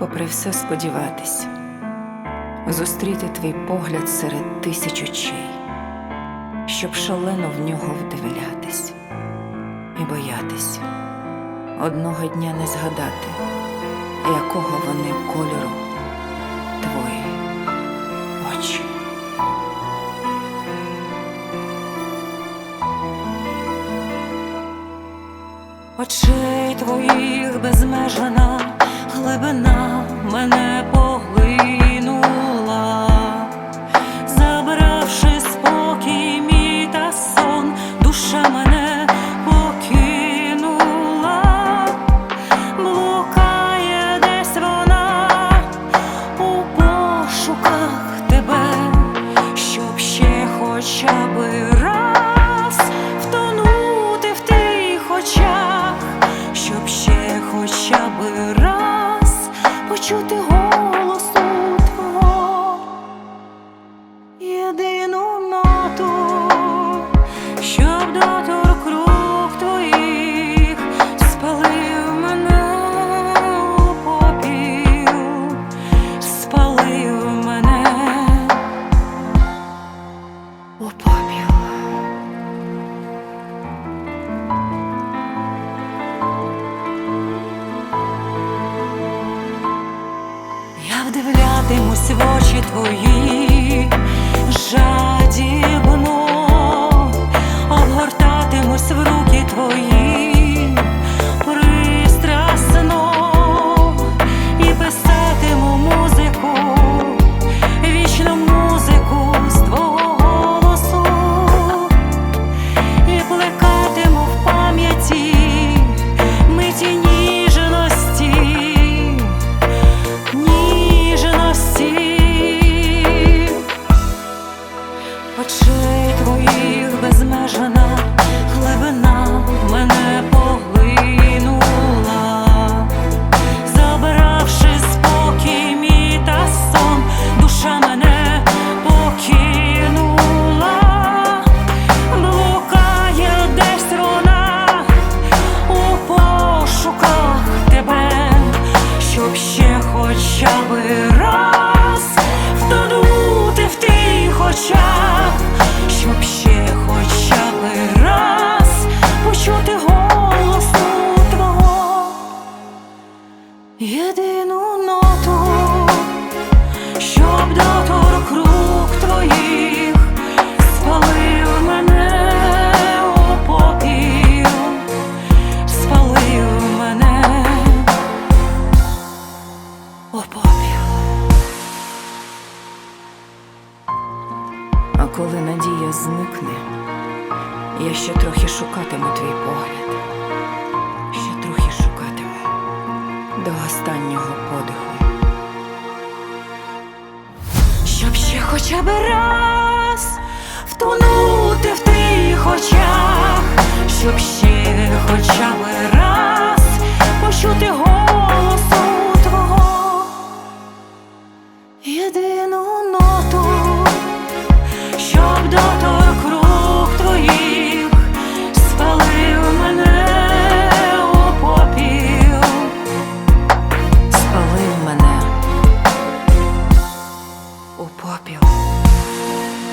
попри все сподіватись, зустріти твій погляд серед тисяч очей, щоб шалено в нього вдивлятись і боятись одного дня не згадати, якого вони кольору твої очі. Очей твоїх безмежана раз втонути в тих очах, щоб ще хоча б раз почути голосу вдивлятимусь в очі твої. Жадібно, коли надія зникне, я ще трохи шукатиму твій погляд, ще трохи шукатиму до останнього подиху, щоб ще хоча б раз втонути в тих очах, щоб ще хоча б. papel.